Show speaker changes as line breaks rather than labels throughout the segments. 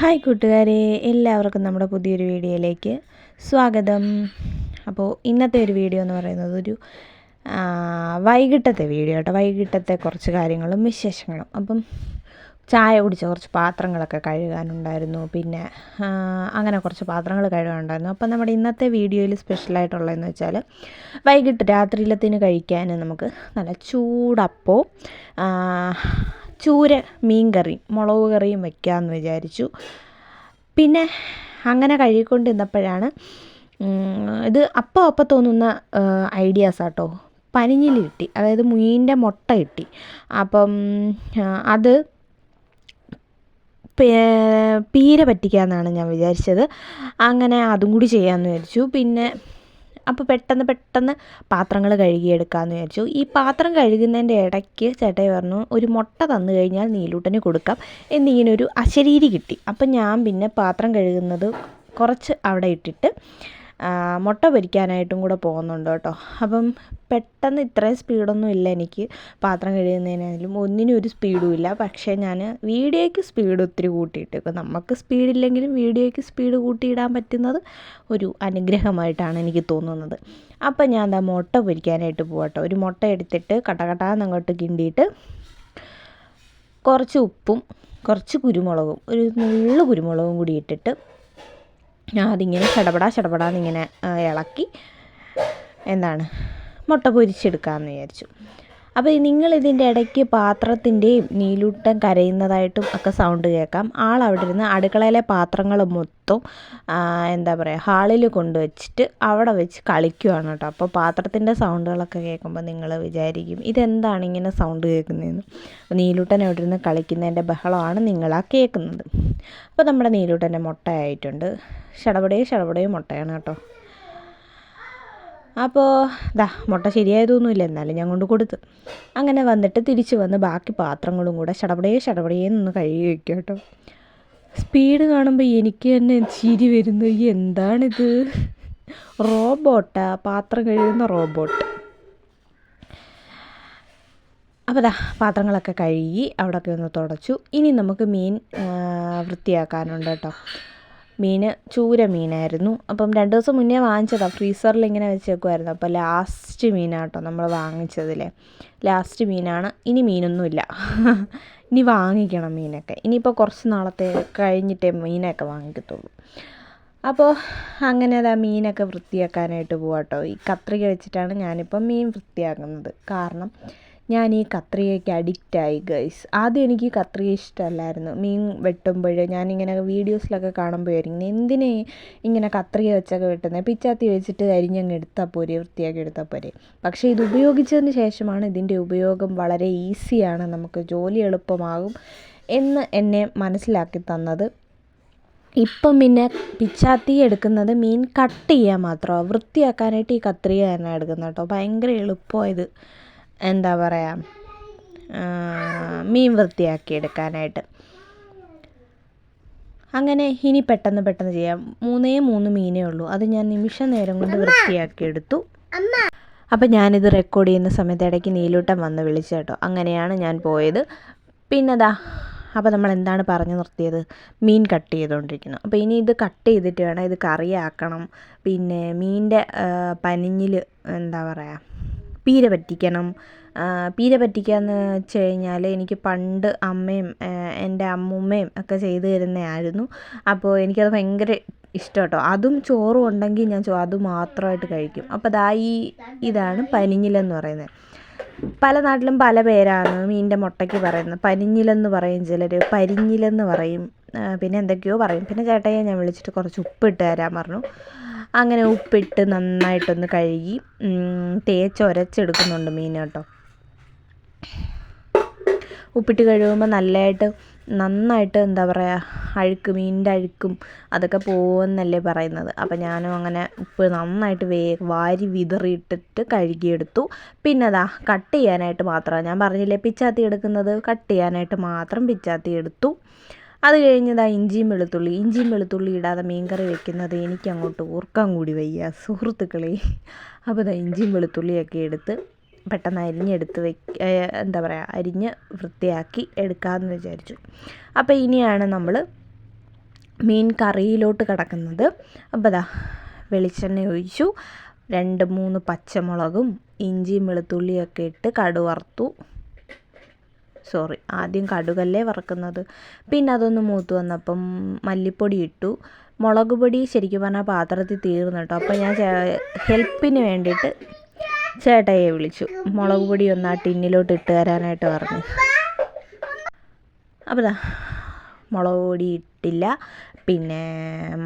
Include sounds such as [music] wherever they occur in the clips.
Hi കൂട്ടുകാരെ എല്ലാവർക്കും നമ്മുടെ പുതിയൊരു വീഡിയോയിലേക്ക് സ്വാഗതം. അപ്പോൾ ഇന്നത്തെ ഒരു വീഡിയോ എന്ന് പറയുന്നത് ഒരു വൈകിട്ടത്തെ വീഡിയോ കേട്ടോ. വൈകിട്ടത്തെ കുറച്ച് കാര്യങ്ങളും വിശേഷങ്ങളും. അപ്പം ചായ കുടിച്ച കുറച്ച് പാത്രങ്ങളൊക്കെ കഴുകാനുണ്ടായിരുന്നു. പിന്നെ അങ്ങനെ കുറച്ച് പാത്രങ്ങൾ കഴുകാനുണ്ടായിരുന്നു. അപ്പം നമ്മുടെ ഇന്നത്തെ വീഡിയോയിൽ സ്പെഷ്യലായിട്ടുള്ളതെന്ന് വെച്ചാൽ വൈകിട്ട് രാത്രിയിലത്തിന് കഴിക്കാൻ നമുക്ക് നല്ല ചൂടപ്പവും ചൂര മീൻ കറിയും മുളക് കറിയും വെക്കാമെന്ന് വിചാരിച്ചു. പിന്നെ അങ്ങനെ കഴുകിക്കൊണ്ടിരുന്നപ്പോഴാണ് ഇത് അപ്പം അപ്പം തോന്നുന്ന ഐഡിയാസ് ആട്ടോ പനിഞ്ഞിൽ കിട്ടി. അതായത് മീനിന്റെ മുട്ട കിട്ടി. അപ്പം അത് പീര പറ്റിക്കാമെന്നാണ് ഞാൻ വിചാരിച്ചത്. അങ്ങനെ അതും കൂടി ചെയ്യാമെന്ന് വിചാരിച്ചു. പിന്നെ അപ്പോൾ പെട്ടെന്ന് പെട്ടെന്ന് പാത്രങ്ങൾ കഴുകിയെടുക്കാമെന്ന് വിചാരിച്ചു. ഈ പാത്രം കഴുകുന്നതിന്റെ ഇടയ്ക്ക് ചേട്ടായി പറഞ്ഞു ഒരു മുട്ട തന്നു കഴിഞ്ഞാൽ നീലൂട്ടന് കൊടുക്കാം. എന്നിങ്ങനെ ഒരു അശരീരി കിട്ടി. അപ്പം ഞാൻ പിന്നെ പാത്രം കഴുകുന്നത് കുറച്ച് അവിടെ ഇട്ടിട്ട് മുട്ട പൊരിക്കാനായിട്ടും കൂടെ പോകുന്നുണ്ട് കേട്ടോ. അപ്പം പെട്ടെന്ന് ഇത്രയും സ്പീഡൊന്നും ഇല്ല എനിക്ക് പാത്രം കഴുകുന്നതിനായാലും. ഒന്നിനും ഒരു സ്പീഡും ഇല്ല. പക്ഷേ ഞാൻ വീഡിയോയ്ക്ക് സ്പീഡ് ഒത്തിരി കൂട്ടിയിട്ട് ഇപ്പം നമുക്ക് സ്പീഡില്ലെങ്കിലും വീഡിയോയ്ക്ക് സ്പീഡ് കൂട്ടിയിടാൻ പറ്റുന്നത് ഒരു അനുഗ്രഹമായിട്ടാണ് എനിക്ക് തോന്നുന്നത്. അപ്പം ഞാൻ എന്താ മുട്ട പൊരിക്കാനായിട്ട് പോകട്ടോ ഒരു മുട്ട എടുത്തിട്ട് കട്ടകട്ടാന്ന് അങ്ങോട്ട് കിണ്ടിയിട്ട് കുറച്ച് ഉപ്പും കുറച്ച് കുരുമുളകും ഒരു നുള്ളു കുരുമുളകും കൂടി ഇട്ടിട്ട് അതിങ്ങനെ ചടപടാ ചടപടാന്നിങ്ങനെ ഇളക്കി എന്താണ് മുട്ട പൊരിച്ചെടുക്കാമെന്ന് വിചാരിച്ചു. അപ്പോൾ നിങ്ങൾ ഇതിന്റെ ഇടയ്ക്ക് പാത്രത്തിന്റെയും നീലൂട്ടം കരയുന്നതായിട്ടും ഒക്കെ സൗണ്ട് കേൾക്കാം. ആൾ അവിടെ ഇരുന്ന് അടുക്കളയിലെ പാത്രങ്ങൾ മൊത്തം എന്താ പറയുക ഹാളിൽ കൊണ്ടുവച്ചിട്ട് അവിടെ വെച്ച് കളിക്കുവാണ് കേട്ടോ. അപ്പോൾ പാത്രത്തിന്റെ സൗണ്ടുകളൊക്കെ കേൾക്കുമ്പോൾ നിങ്ങൾ വിചാരിക്കും ഇതെന്താണ് ഇങ്ങനെ സൗണ്ട് കേൾക്കുന്നതെന്ന്. നീലൂട്ടൻ അവിടെ ഇരുന്ന് കളിക്കുന്നതിന്റെ ബഹളമാണ് നിങ്ങളാ കേൾക്കുന്നത്. അപ്പോൾ നമ്മുടെ നീലൂട്ടന്റെ മുട്ടയായിട്ടുണ്ട്. ഷടപടേ ഷടപടേ മുട്ടയാണ് കേട്ടോ. അപ്പോൾ ദാ മുട്ട ശരിയായതൊന്നുമില്ല. എന്നാലും ഞാൻ കൊണ്ട് കൊടുത്തു. അങ്ങനെ വന്നിട്ട് തിരിച്ച് വന്ന് ബാക്കി പാത്രങ്ങളും കൂടെ ശടപടേ ശടപടേ നിന്ന് കഴുകി വയ്ക്കുക കേട്ടോ. സ്പീഡ് കാണുമ്പോൾ എനിക്ക് തന്നെ ചിരി വരുന്നു. എന്താണിത്? റോബോട്ടാ. പാത്രം കഴുകുന്ന റോബോട്ട്. അപ്പോൾ ദാ പാത്രങ്ങളൊക്കെ കഴുകി അവിടെയൊക്കെ ഒന്ന് തുടച്ചു. ഇനി നമുക്ക് മീൻ വൃത്തിയാക്കാനുണ്ട് കേട്ടോ. മീൻ ചൂര മീനായിരുന്നു. അപ്പം രണ്ട് ദിവസം മുന്നേ വാങ്ങിച്ചതാണ് ഫ്രീസറിൽ ഇങ്ങനെ വെച്ചേക്കുമായിരുന്നു അപ്പോൾ ലാസ്റ്റ് മീനാട്ടോ നമ്മൾ വാങ്ങിച്ചതിലെ. ലാസ്റ്റ് മീനാണ്. ഇനി മീനൊന്നുമില്ല. [laughs] ഇനി വാങ്ങിക്കണം മീനൊക്കെ. ഇനിയിപ്പോൾ കുറച്ച് നാളത്തെ കഴിഞ്ഞിട്ടേ മീനൊക്കെ വാങ്ങിക്കത്തുള്ളൂ. അപ്പോൾ അങ്ങനെ അതാ മീനൊക്കെ വൃത്തിയാക്കാനായിട്ട് പോവാട്ടോ. ഈ കത്രിക വെച്ചിട്ടാണ് ഞാനിപ്പം മീൻ വൃത്തിയാക്കുന്നത്. കാരണം ഞാൻ ഈ കത്രികയ്ക്ക് അഡിക്റ്റായി ഗൈസ് ആദ്യം എനിക്ക് കത്രിക ഇഷ്ടമല്ലായിരുന്നു. മീൻ വെട്ടുമ്പോൾ ഞാനിങ്ങനെ വീഡിയോസിലൊക്കെ കാണുമ്പോഴായിരിക്കും എന്തിനെ ഇങ്ങനെ കത്രിക വെച്ചൊക്കെ വെട്ടുന്നത് പിച്ചാത്തി വെച്ചിട്ട് അരിഞ്ഞങ്ങ് എടുത്താൽ പോരെ വൃത്തിയാക്കി എടുത്താൽ പോരെ? പക്ഷേ ഇത് ഉപയോഗിച്ചതിന് ശേഷമാണ് ഇതിന്റെ ഉപയോഗം വളരെ ഈസിയാണ് നമുക്ക് ജോലി എളുപ്പമാകും എന്ന് എന്നെ മനസ്സിലാക്കി തന്നത്. ഇപ്പം പിന്നെ പിച്ചാത്തി എടുക്കുന്നത് മീൻ കട്ട് ചെയ്യാൻ മാത്രമാണ്. വൃത്തിയാക്കാനായിട്ട് ഈ കത്രിക തന്നെ എടുക്കുന്നത് കേട്ടോ. ഭയങ്കര എളുപ്പമായത് എന്താ പറയുക മീൻ വൃത്തിയാക്കി എടുക്കാനായിട്ട്. അങ്ങനെ ഇനി പെട്ടെന്ന് പെട്ടെന്ന് ചെയ്യാം. മൂന്നേ മൂന്ന് മീനേ ഉള്ളൂ. അത് ഞാൻ നിമിഷ നേരം കൊണ്ട് വൃത്തിയാക്കി എടുത്തു. അപ്പം ഞാനിത് റെക്കോർഡ് ചെയ്യുന്ന സമയത്ത് ഇടയ്ക്ക് നീലൂട്ടം വന്ന് വിളിച്ചു കേട്ടോ. അങ്ങനെയാണ് ഞാൻ പോയത്. പിന്നെതാ അപ്പോൾ നമ്മൾ എന്താണ് പറഞ്ഞു നിർത്തിയത്? മീൻ കട്ട് ചെയ്തുകൊണ്ടിരിക്കുന്നു അപ്പോൾ ഇനി ഇത് കട്ട് ചെയ്തിട്ട് വേണം ഇത് കറിയാക്കണം. പിന്നെ മീനിന്റെ പനിഞ്ഞിൽ എന്താ പറയുക പീര പറ്റിക്കണം. പീര പറ്റിക്കുക എന്ന് വെച്ച് കഴിഞ്ഞാൽ എനിക്ക് പണ്ട് അമ്മയും എന്റെ അമ്മൂമ്മയും ഒക്കെ ചെയ്തു തരുന്നതായിരുന്നു. അപ്പോൾ എനിക്കത് ഭയങ്കര ഇഷ്ടം കേട്ടോ അതും ചോറും ഉണ്ടെങ്കിൽ ഞാൻ ചോ അത് മാത്രമായിട്ട് കഴിക്കും. അപ്പോൾ അതാ ഈ ഇതാണ് പനിഞ്ഞിലെന്ന് പറയുന്നത്. പല നാട്ടിലും പല പേരാണ് മീന്റെ മുട്ടയ്ക്ക് പറയുന്നത്. പനിഞ്ഞിലെന്ന് പറയും ചിലർ പരിഞ്ഞിലെന്ന് പറയും. പിന്നെ എന്തൊക്കെയോ പറയും. പിന്നെ ചേട്ടയെ ഞാൻ വിളിച്ചിട്ട് കുറച്ച് ഉപ്പിട്ട് തരാൻ പറഞ്ഞു. അങ്ങനെ ഉപ്പിട്ട് നന്നായിട്ടൊന്ന് കഴുകി തേച്ചൊരച്ചെടുക്കുന്നുണ്ട് മീൻ കേട്ടോ. ഉപ്പിട്ട് കഴുകുമ്പോൾ നല്ലതായിട്ട് നന്നായിട്ട് എന്താ പറയുക അഴുക്ക് മീനിന്റെ അഴുക്കും അതൊക്കെ പോകുമെന്നല്ലേ പറയുന്നത്. അപ്പം ഞാനും അങ്ങനെ ഉപ്പ് നന്നായിട്ട് വേ വാരി വിതറിയിട്ടിട്ട് കഴുകിയെടുത്തു. പിന്നെ അതാ കട്ട് ചെയ്യാനായിട്ട് മാത്രമാണ് ഞാൻ പറഞ്ഞില്ലേ പിച്ചാത്തി എടുക്കുന്നത് കട്ട് ചെയ്യാനായിട്ട് മാത്രം പിച്ചാത്തി എടുത്തു. അത് കഴിഞ്ഞതാ ഇഞ്ചിയും വെളുത്തുള്ളി. ഇഞ്ചിയും വെളുത്തുള്ളി ഇടാതെ മീൻകറി വെക്കുന്നത് എനിക്കങ്ങോട്ട് ഓർക്കാൻ കൂടി വയ്യ. സുഹൃത്തുക്കളെ അപ്പോൾ ഇതാ ഇഞ്ചിയും വെളുത്തുള്ളിയൊക്കെ എടുത്ത് പെട്ടെന്ന് അരിഞ്ഞെടുത്ത് വെക്ക എന്താ പറയുക അരിഞ്ഞ് വൃത്തിയാക്കി എടുക്കാമെന്ന് വിചാരിച്ചു. അപ്പോൾ ഇനിയാണ് നമ്മൾ മീൻ കറിയിലോട്ട് കിടക്കുന്നത്. അപ്പോൾ ദാ വെളിച്ചെണ്ണ ഒഴിച്ചു. രണ്ട് മൂന്ന് പച്ചമുളകും ഇഞ്ചിയും വെളുത്തുള്ളിയൊക്കെ ഇട്ട് കടു വറുത്തു സോറി ആദ്യം കടുകല്ലേ വറക്കുന്നത്. പിന്നെ അതൊന്ന് മൂത്ത് വന്നപ്പം മല്ലിപ്പൊടി ഇട്ടു. മുളക് പൊടി ശരിക്കും പറഞ്ഞാൽ പാത്രത്തിൽ തീർന്നു കേട്ടോ. അപ്പോൾ ഞാൻ ഹെൽപ്പിന് വേണ്ടിയിട്ട് ചേട്ടയെ വിളിച്ചു. മുളക് പൊടി ഒന്ന് ആ ടിന്നിലോട്ട് ഇട്ട് തരാനായിട്ട് പറഞ്ഞു. അപ്പോൾ മുളക് പൊടി ഇട്ടില്ല. പിന്നെ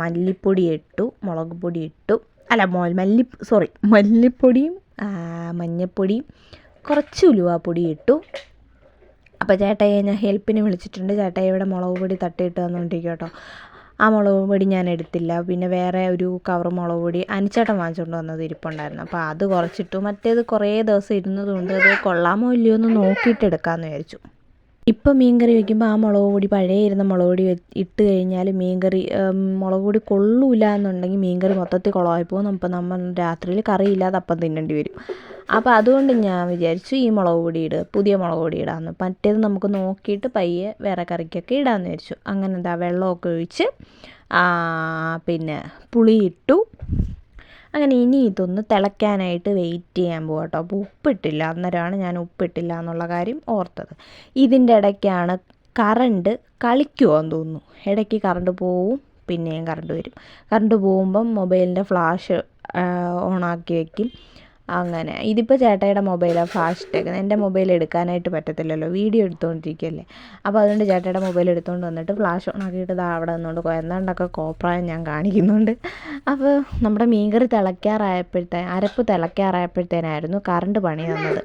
മല്ലിപ്പൊടി ഇട്ടു മുളക് പൊടി ഇട്ടു. അല്ല മോ മല്ലി സോറി മല്ലിപ്പൊടിയും മഞ്ഞൾപ്പൊടിയും കുറച്ച് ഉലുവാപ്പൊടി ഇട്ടു. അപ്പോൾ ചേട്ടായിയെ ഞാൻ ഹെൽപ്പിന് വിളിച്ചിട്ടുണ്ട്. ചേട്ടായി ഇവിടെ മുളക് പൊടി തട്ടിയിട്ട് തന്നുകൊണ്ടിരിക്കും കേട്ടോ ആ മുളക് പൊടി ഞാൻ എടുത്തില്ല. പിന്നെ വേറെ ഒരു കവർ മുളക് പൊടി അനിച്ചേട്ടൻ വാങ്ങിച്ചുകൊണ്ട് വന്നത് ഇരിപ്പുണ്ടായിരുന്നു. അപ്പോൾ അത് കുറച്ചിട്ടു. മറ്റേത് കുറേ ദിവസം ഇരുന്നതുകൊണ്ട് അത് കൊള്ളാമോ ഇല്ലയോ എന്ന് നോക്കിയിട്ട് എടുക്കാമെന്ന് വിചാരിച്ചു. ഇപ്പം മീൻകറി വെക്കുമ്പോൾ ആ മുളക് പൊടി പഴയ ഇരുന്ന മുളക് പൊടി ഇട്ട് കഴിഞ്ഞാൽ മീൻകറി മുളക് പൊടി കൊള്ളൂല എന്നുണ്ടെങ്കിൽ മീൻകറി മൊത്തത്തിൽ കുളമായി പോകും. അപ്പം നമ്മൾ രാത്രിയിൽ കറിയില്ലാതെ അപ്പം തിന്നേണ്ടി വരും. അപ്പോൾ അതുകൊണ്ട് ഞാൻ വിചാരിച്ചു ഈ മുളക് പൊടി ഇടുക പുതിയ മുളക് പൊടി ഇടാമെന്ന് മറ്റേത് നമുക്ക് നോക്കിയിട്ട് പയ്യെ വേറെ കറിക്കൊക്കെ ഇടാമെന്ന് വിചാരിച്ചു. അങ്ങനെ എന്താ വെള്ളമൊക്കെ ഒഴിച്ച് പിന്നെ പുളി ഇട്ടു. അങ്ങനെ ഇനി ഇതൊന്ന് തിളയ്ക്കാനായിട്ട് വെയിറ്റ് ചെയ്യാൻ പോകാം കേട്ടോ അപ്പോൾ ഉപ്പിട്ടില്ല. അന്നേരമാണ് ഞാൻ ഉപ്പിട്ടില്ല എന്നുള്ള കാര്യം ഓർത്തത്. ഇതിന്റെ ഇടയ്ക്കാണ് കറണ്ട് കളിക്കുമോയെന്ന് തോന്നുന്നു. ഇടയ്ക്ക് കറണ്ട് പോവും പിന്നെയും കറണ്ട് വരും. കറണ്ട് പോകുമ്പം മൊബൈലിന്റെ ഫ്ലാഷ് ഓണാക്കി വെക്കും. അങ്ങനെ. ഇതിപ്പോൾ ചേട്ടായിയുടെ മൊബൈലാണ് ഫാസ്റ്റ് എന്റെ മൊബൈൽ എടുക്കാനായിട്ട് പറ്റത്തില്ലല്ലോ. വീഡിയോ എടുത്തുകൊണ്ടിരിക്കുകയല്ലേ അപ്പോൾ അതുകൊണ്ട് ചേട്ടായിയുടെ മൊബൈൽ എടുത്തുകൊണ്ട് വന്നിട്ട് ഫ്ലാഷ് ഓൺ ആക്കിയിട്ട് അവിടെ നിന്നുകൊണ്ട് എന്താണ്ടൊക്കെ കോപ്രായം ഞാൻ കാണിക്കുന്നുണ്ട്. അപ്പോൾ നമ്മുടെ മീൻകറി തിളയ്ക്കാറായപ്പോഴത്തേ അരപ്പ് തിളയ്ക്കാറായപ്പോഴത്തേനായിരുന്നു കറണ്ട് പണി തന്നത്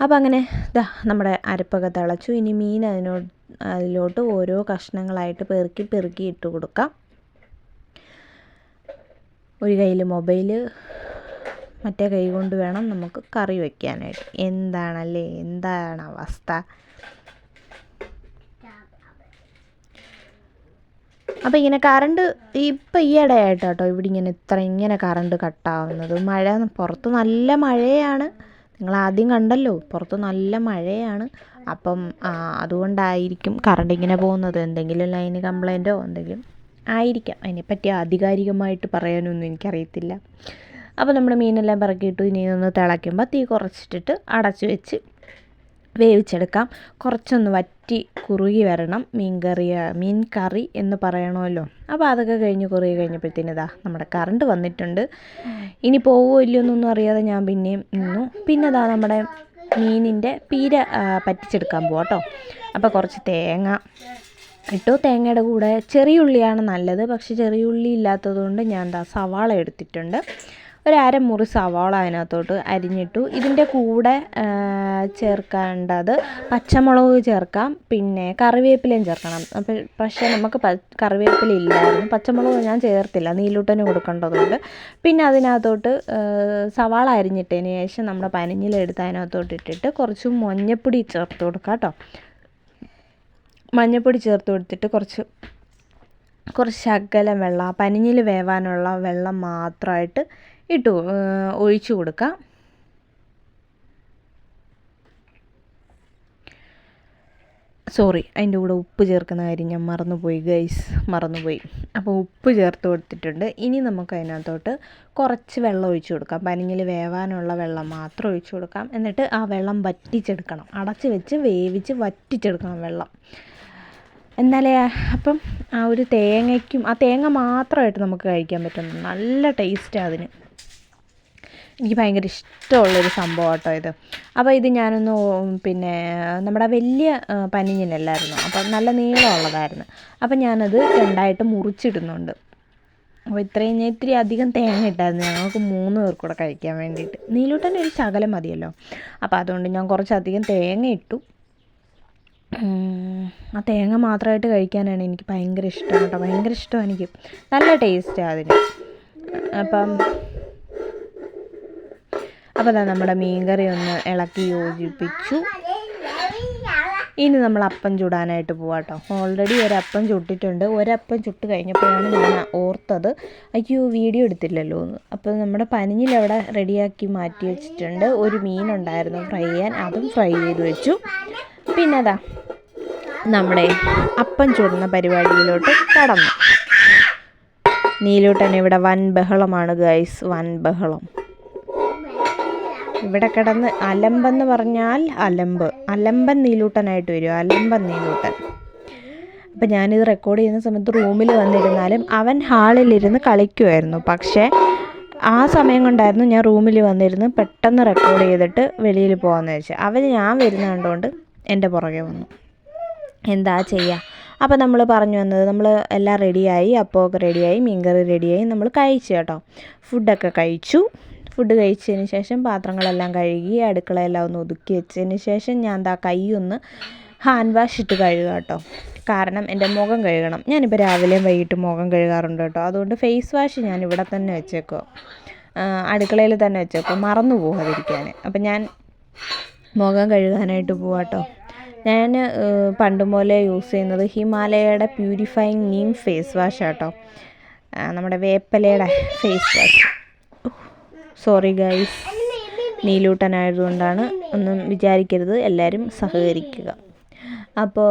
അപ്പോൾ അങ്ങനെ ഇതാ നമ്മുടെ അരപ്പൊക്കെ തിളച്ചു. ഇനി മീൻ അതിനോ അതിലോട്ട് ഓരോ കഷ്ണങ്ങളായിട്ട് പെറുക്കി പെറുക്കി ഇട്ട് കൊടുക്കാം. ഒരു കയ്യിൽ മൊബൈൽ മറ്റേ കൈ കൊണ്ട് വേണം നമുക്ക് കറി വയ്ക്കാനായിട്ട് എന്താണല്ലേ? എന്താണ് അവസ്ഥ? അപ്പോൾ ഇങ്ങനെ കറണ്ട് ഇപ്പം ഈയിടെ ആയിട്ട് കേട്ടോ ഇവിടെ ഇങ്ങനെ ഇത്ര ഇങ്ങനെ കറണ്ട് കട്ടാവുന്നത്. മഴ പുറത്ത് നല്ല മഴയാണ്. നിങ്ങൾ ആദ്യം കണ്ടല്ലോ പുറത്ത് നല്ല മഴയാണ്. അപ്പം അതുകൊണ്ടായിരിക്കും കറണ്ട് ഇങ്ങനെ പോകുന്നത്. എന്തെങ്കിലും ലൈന് കംപ്ലൈന്റോ എന്തെങ്കിലും ആയിരിക്കാം. അതിനെപ്പറ്റി ആധികാരികമായിട്ട് പറയാനൊന്നും എനിക്കറിയത്തില്ല. അപ്പോൾ നമ്മൾ മീനെല്ലാം പിറക്കിയിട്ട് ഇനി ഒന്ന് തിളയ്ക്കുമ്പോൾ തീ കുറച്ചിട്ടിട്ട് അടച്ച് വെച്ച് വേവിച്ചെടുക്കാം. കുറച്ചൊന്ന് വറ്റി കുറുകി വരണം. മീൻ കറി മീൻ കറി എന്ന് പറയണമല്ലോ. അപ്പോൾ അതൊക്കെ കഴിഞ്ഞ് കുറുകി കഴിഞ്ഞപ്പോഴത്തേന് ഇതാ നമ്മുടെ കറണ്ട് വന്നിട്ടുണ്ട്. ഇനി പോവോ ഇല്ലയോ എന്നൊന്നും അറിയാതെ ഞാൻ പിന്നെയും നിന്നു. പിന്നെ ഇതാ നമ്മുടെ മീനിന്റെ പീര പറ്റിച്ചെടുക്കാൻ പോവാം കേട്ടോ അപ്പോൾ കുറച്ച് തേങ്ങ ഇട്ടു തേങ്ങയുടെ കൂടെ ചെറിയ ഉള്ളിയാണ് നല്ലത്. പക്ഷേ ചെറിയ ഉള്ളി ഇല്ലാത്തതുകൊണ്ട് ഞാൻ എന്താ സവാള എടുത്തിട്ടുണ്ട്. ഒരു അരമുറി സവാള അതിനകത്തോട്ട് അരിഞ്ഞിട്ടു. ഇതിന്റെ കൂടെ ചേർക്കേണ്ടത് പച്ചമുളക് ചേർക്കാം. പിന്നെ കറിവേപ്പിലയും ചേർക്കണം. അപ്പോൾ പക്ഷേ നമുക്ക് കറിവേപ്പില ഇല്ലായിരുന്നു. പച്ചമുളക് ഞാൻ ചേർത്തില്ല. നീലൂട്ടന് കൊടുക്കേണ്ടതുകൊണ്ട് പിന്നെ അതിനകത്തോട്ട് സവാള അരിഞ്ഞിട്ടതിന് ശേഷം നമ്മുടെ പനിഞ്ഞിലെടുത്ത് അതിനകത്തോട്ട് ഇട്ടിട്ട് കുറച്ച് മഞ്ഞപ്പൊടി ചേർത്ത് കൊടുക്കാം കേട്ടോ. മഞ്ഞൾപ്പൊടി ചേർത്ത് കൊടുത്തിട്ട് കുറച്ച് കുറച്ച് ശകലം വെള്ളം പനിഞ്ഞിൽ വേവാനുള്ള വെള്ളം മാത്രമായിട്ട് ഇട്ട് ഒഴിച്ചു കൊടുക്കുക സോറി അതിന്റെ കൂടെ ഉപ്പ് ചേർക്കുന്ന കാര്യം ഞാൻ മറന്നുപോയി ഗൈസ്. മറന്നുപോയി. അപ്പോൾ ഉപ്പ് ചേർത്ത് കൊടുത്തിട്ടുണ്ട്. ഇനി നമുക്ക് അതിനകത്തോട്ട് കുറച്ച് വെള്ളം ഒഴിച്ചു കൊടുക്കാം. പനിഞ്ഞിൽ വേവാനുള്ള വെള്ളം മാത്രം ഒഴിച്ചു കൊടുക്കാം. എന്നിട്ട് ആ വെള്ളം വറ്റിച്ചെടുക്കണം. അടച്ച് വെച്ച് വേവിച്ച് വറ്റിച്ചെടുക്കണം വെള്ളം. എന്നാലേ അപ്പം ആ ഒരു തേങ്ങയ്ക്കും ആ തേങ്ങ മാത്രമായിട്ട് നമുക്ക് കഴിക്കാൻ പറ്റും നല്ല ടേസ്റ്റാണ് അതിന്. എനിക്ക് ഭയങ്കര ഇഷ്ടമുള്ളൊരു സംഭവം കേട്ടോ ഇത്. അപ്പോൾ ഇത് ഞാനൊന്ന് പിന്നെ നമ്മുടെ വലിയ പനിഞ്ഞിനല്ലായിരുന്നു. അപ്പം നല്ല നീളമുള്ളതായിരുന്നു. അപ്പം ഞാനത് രണ്ടായിട്ട് മുറിച്ചിടുന്നുണ്ട്. അപ്പോൾ ഇത്രയും ഞാൻ ഇത്തിരി അധികം തേങ്ങ ഇട്ടായിരുന്നു. ഞങ്ങൾക്ക് മൂന്ന് പേർ കൂടെ കഴിക്കാൻ വേണ്ടിയിട്ട്. നീലൂട്ടന്റെ ഒരു ശകലം മതിയല്ലോ. അപ്പോൾ അതുകൊണ്ട് ഞാൻ കുറച്ചധികം തേങ്ങ ഇട്ടു. ആ തേങ്ങ മാത്രമായിട്ട് കഴിക്കാനാണ് എനിക്ക് ഭയങ്കര ഇഷ്ടം കേട്ടോ. ഭയങ്കര ഇഷ്ടമാണ് എനിക്ക്. നല്ല ടേസ്റ്റാണ് അതിന്. അപ്പം അപ്പോൾ നമ്മുടെ മീൻ കറി ഒന്ന് ഇളക്കി യോജിപ്പിച്ചു. ഇനി നമ്മൾ അപ്പം ചുടാനായിട്ട് പോവാം കേട്ടോ ഓൾറെഡി ഒരപ്പം ചുട്ടിട്ടുണ്ട്. ഒരപ്പം ചുട്ട് കഴിഞ്ഞപ്പോഴാണ് ഞാൻ ഓർത്തത് അയ്യോ വീഡിയോ എടുത്തില്ലല്ലോ എന്ന്. അപ്പോൾ നമ്മുടെ പനിഞ്ഞിലവിടെ റെഡിയാക്കി മാറ്റി വെച്ചിട്ടുണ്ട്. ഒരു മീനുണ്ടായിരുന്നു ഫ്രൈ ചെയ്യാൻ അതും ഫ്രൈ ചെയ്ത് വെച്ചു. പിന്നെ അതാ നമ്മുടെ അപ്പം ചുടുന്ന പരിപാടിയിലോട്ട് കടന്നു. നീലൂട്ടൻ ഇവിടെ വൻ ബഹളമാണ് ഗൈസ് വൻ ബഹളം ഇവിടെ കിടന്ന് അലമ്പെന്ന് പറഞ്ഞാൽ അലമ്പ്. അലമ്പൻ നീലൂട്ടനായിട്ട് വരും. അലമ്പൻ നീലൂട്ടൻ. അപ്പം ഞാനിത് റെക്കോർഡ് ചെയ്യുന്ന സമയത്ത് റൂമിൽ വന്നിരുന്നാലും അവൻ ഹാളിലിരുന്ന് കളിക്കുമായിരുന്നു പക്ഷേ ആ സമയം കൊണ്ടായിരുന്നു ഞാൻ റൂമിൽ വന്നിരുന്ന് പെട്ടെന്ന് റെക്കോർഡ് ചെയ്തിട്ട് വെളിയിൽ പോകാമെന്ന് വെച്ചാൽ അവൻ ഞാൻ വരുന്ന കണ്ടുകൊണ്ട് എന്റെ പുറകെ വന്നു. എന്താ ചെയ്യുക അപ്പോൾ നമ്മൾ പറഞ്ഞു വന്നത് നമ്മൾ എല്ലാം റെഡിയായി അപ്പമൊക്കെ റെഡിയായി മീൻകറി റെഡിയായി നമ്മൾ കഴിച്ചു കേട്ടോ. ഫുഡൊക്കെ കഴിച്ചു. ഫുഡ് കഴിച്ചതിന് ശേഷം പാത്രങ്ങളെല്ലാം കഴുകി അടുക്കളയെല്ലാം ഒന്ന് ഒതുക്കി വെച്ചതിന് ശേഷം ഞാൻ എന്താ കൈ ഒന്ന് ഹാൻഡ് വാഷ് ഇട്ട് കഴുകുക കേട്ടോ കാരണം എന്റെ മുഖം കഴുകണം. ഞാനിപ്പോൾ രാവിലെയും വൈകിട്ട് മുഖം കഴുകാറുണ്ട് കേട്ടോ അതുകൊണ്ട് ഫേസ് വാഷ് ഞാൻ ഇവിടെ തന്നെ വെച്ചേക്കോ. അടുക്കളയിൽ തന്നെ വെച്ചേക്കോ. മറന്നു പോകാതിരിക്കാൻ അപ്പം ഞാൻ മുഖം കഴുകാനായിട്ട് പോവാട്ടോ ഞാൻ പണ്ട് മുതലേ യൂസ് ചെയ്യുന്നത് ഹിമാലയയുടെ പ്യൂരിഫൈങ് നീം ഫേസ് വാഷ് കേട്ടോ നമ്മുടെ വേപ്പലയുടെ ഫേസ് വാഷ് സോറി ഗൈസ് നീലൂട്ടനായതുകൊണ്ടാണ് ഒന്നും വിചാരിക്കരുത്. എല്ലാവരും സഹകരിക്കുക. അപ്പോൾ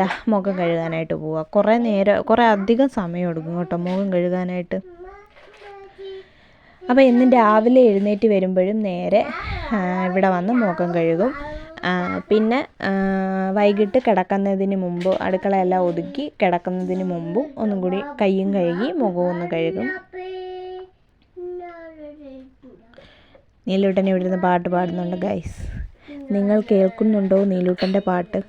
ദാ മുഖം കഴുകാനായിട്ട് പോവുക കുറേ നേരം കുറേ അധികം സമയം എടുക്കും കേട്ടോ മുഖം കഴുകാനായിട്ട്. അപ്പോൾ എന്നും രാവിലെ എഴുന്നേറ്റ് വരുമ്പോഴും നേരെ ഇവിടെ വന്ന് മുഖം കഴുകും. പിന്നെ വൈകിട്ട് കിടക്കുന്നതിന് മുമ്പ് അടുക്കളയെല്ലാം ഒതുക്കി കിടക്കുന്നതിന് മുമ്പും ഒന്നും കൂടി കയ്യും കഴുകി മുഖവും ഒന്ന് കഴുകും. നീലൂട്ടൻ ഇവിടെ നിന്ന് പാട്ട് പാടുന്നുണ്ട് ഗൈസ് നിങ്ങൾ കേൾക്കുന്നുണ്ടോ നീലൂട്ടന്റെ പാട്ട്?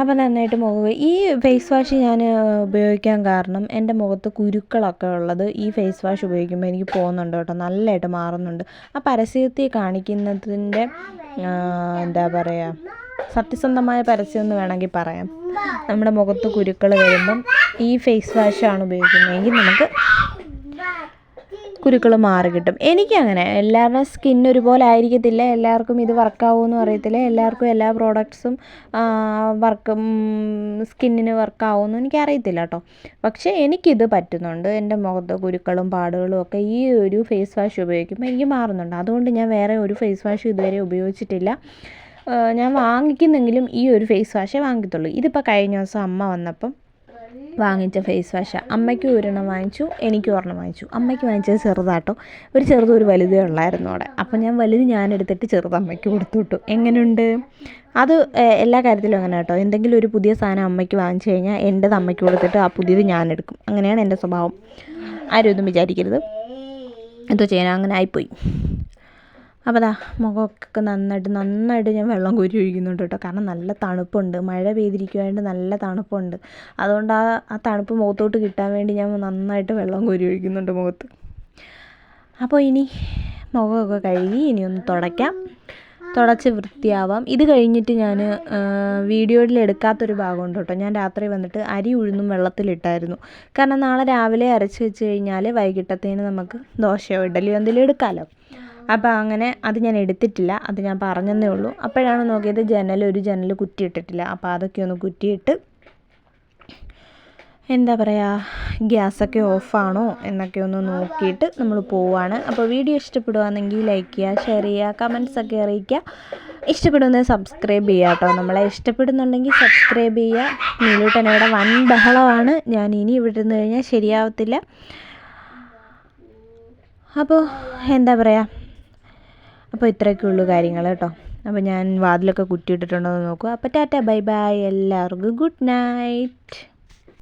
അപ്പം നന്നായിട്ട് മുഖം ഈ ഫേസ് വാഷ് ഞാൻ ഉപയോഗിക്കാൻ കാരണം എന്റെ മുഖത്ത് കുരുക്കളൊക്കെ ഉള്ളത് ഈ ഫേസ് വാഷ് ഉപയോഗിക്കുമ്പോൾ എനിക്ക് പോകുന്നുണ്ട് കേട്ടോ. നല്ലതായിട്ട് മാറുന്നുണ്ട്. ആ പരസ്യത്തിൽ കാണിക്കുന്നതിന്റെ എന്താ പറയുക സത്യസന്ധമായ പരസ്യം എന്ന് വേണമെങ്കിൽ പറയാം. നമ്മുടെ മുഖത്ത് കുരുക്കൾ വരുമ്പം ഈ ഫേസ് വാഷാണ് ഉപയോഗിക്കുന്നതെങ്കിൽ നമുക്ക് കുരുക്കൾ മാറി കിട്ടും. എനിക്കങ്ങനെ. എല്ലാവരുടെയും സ്കിൻ ഒരുപോലെ ആയിരിക്കത്തില്ല. എല്ലാവർക്കും ഇത് വർക്കാവുമെന്നും അറിയത്തില്ല എല്ലാവർക്കും എല്ലാ പ്രോഡക്ട്സും വർക്ക് സ്കിന്നിന് വർക്കാവുമെന്നും എനിക്കറിയത്തില്ല കേട്ടോ. പക്ഷേ എനിക്കിത് പറ്റുന്നുണ്ട്. എന്റെ മുഖത്ത് കുരുക്കളും പാടുകളും ഒക്കെ ഈ ഒരു ഫേസ് വാഷ് ഉപയോഗിക്കുമ്പോൾ എനിക്ക് മാറുന്നുണ്ട്. അതുകൊണ്ട് ഞാൻ വേറെ ഒരു ഫേസ് വാഷ് ഇതുവരെ ഉപയോഗിച്ചിട്ടില്ല. ഞാൻ വാങ്ങിക്കുന്നെങ്കിലും ഈ ഒരു ഫേസ് വാഷേ വാങ്ങിക്കത്തുള്ളൂ. ഇതിപ്പോൾ കഴിഞ്ഞ ദിവസം അമ്മ വന്നപ്പം വാങ്ങിച്ച ഫേസ് വാഷാണ് അമ്മയ്ക്ക് ഒരെണ്ണം വാങ്ങിച്ചു എനിക്ക് ഒരെണ്ണം വാങ്ങിച്ചു. അമ്മയ്ക്ക് വാങ്ങിച്ചത് ചെറുതാട്ടോ. ഒരു ചെറുതും ഒരു വലുതേ ഉള്ളായിരുന്നു അവിടെ. അപ്പം ഞാൻ വലുത് ഞാൻ എടുത്തിട്ട് ചെറുത് അമ്മയ്ക്ക് കൊടുത്തു വിട്ടു എങ്ങനെയുണ്ട് അത് എല്ലാ കാര്യത്തിലും അങ്ങനെ കേട്ടോ. എന്തെങ്കിലും ഒരു പുതിയ സാധനം അമ്മയ്ക്ക് വാങ്ങിച്ചു കഴിഞ്ഞാൽ എന്റെത് അമ്മയ്ക്ക് കൊടുത്തിട്ട് ആ പുതിയത് ഞാൻ എടുക്കും അങ്ങനെയാണ് എന്റെ സ്വഭാവം. ആരും ഒന്നും വിചാരിക്കരുത്. എന്തോ ചെയ്യാൻ അങ്ങനെ ആയിപ്പോയി. അപ്പോൾ ദാ മുഖമൊക്കെ നന്നായിട്ട് നന്നായിട്ട് ഞാൻ വെള്ളം കോരി ഒഴിക്കുന്നുണ്ട് കേട്ടോ. കാരണം നല്ല തണുപ്പുണ്ട്. മഴ പെയ്തിരിക്കുവായിട്ട് നല്ല തണുപ്പുണ്ട്. അതുകൊണ്ട് ആ ആ തണുപ്പ് മുഖത്തോട്ട് കിട്ടാൻ വേണ്ടി ഞാൻ നന്നായിട്ട് വെള്ളം കോരി ഒഴിക്കുന്നുണ്ട് മുഖത്ത്. അപ്പോൾ ഇനി മുഖമൊക്കെ കഴുകി ഇനി ഒന്ന് തുടയ്ക്കാം. തുടച്ച് വൃത്തിയാവാം. ഇത് കഴിഞ്ഞിട്ട് ഞാൻ വീഡിയോയിൽ എടുക്കാത്തൊരു ഭാഗമുണ്ട് കേട്ടോ. ഞാൻ രാത്രി വന്നിട്ട് അരി ഉഴുന്നും വെള്ളത്തിലിട്ടായിരുന്നു. കാരണം നാളെ രാവിലെ അരച്ച് വെച്ച് കഴിഞ്ഞാൽ വൈകിട്ടത്തേന് നമുക്ക് ദോശയോ ഇഡലിയോ എന്തെങ്കിലും എടുക്കാമല്ലോ അപ്പോൾ അങ്ങനെ അത് ഞാൻ എടുത്തിട്ടില്ല. അത് ഞാൻ പറഞ്ഞെന്നേ ഉള്ളൂ. അപ്പോഴാണ് നോക്കിയത് ജനൽ ഒരു ജനൽ കുറ്റിയിട്ടിട്ടില്ല. അപ്പോൾ അതൊക്കെ ഒന്ന് കുറ്റിയിട്ട് എന്താ പറയുക ഗ്യാസൊക്കെ ഓഫാണോ എന്നൊക്കെ ഒന്ന് നോക്കിയിട്ട് നമ്മൾ പോവാണ്. അപ്പോൾ വീഡിയോ ഇഷ്ടപ്പെടുകയാണെങ്കിൽ ലൈക്ക് ചെയ്യുക ഷെയർ ചെയ്യുക കമൻസൊക്കെ അറിയിക്കുക. ഇഷ്ടപ്പെടുന്നത് സബ്സ്ക്രൈബ് ചെയ്യുക കേട്ടോ. നമ്മളെ ഇഷ്ടപ്പെടുന്നുണ്ടെങ്കിൽ സബ്സ്ക്രൈബ് ചെയ്യുക. നീലൂട്ടനവിടെ വൻ ബഹളമാണ്. ഞാൻ ഇനി ഇവിടെ നിന്ന് കഴിഞ്ഞാൽ ശരിയാവത്തില്ല. അപ്പോൾ എന്താ പറയുക അപ്പോൾ ഇത്രയൊക്കെ ഉള്ളൂ കാര്യങ്ങൾ കേട്ടോ. അപ്പോൾ ഞാൻ വാതിലൊക്കെ കുറ്റിയിട്ടിട്ടുണ്ടോ എന്ന് നോക്കുക. അപ്പോൾ ടാറ്റ ബൈ ബൈ. എല്ലാവർക്കും ഗുഡ് നൈറ്റ്.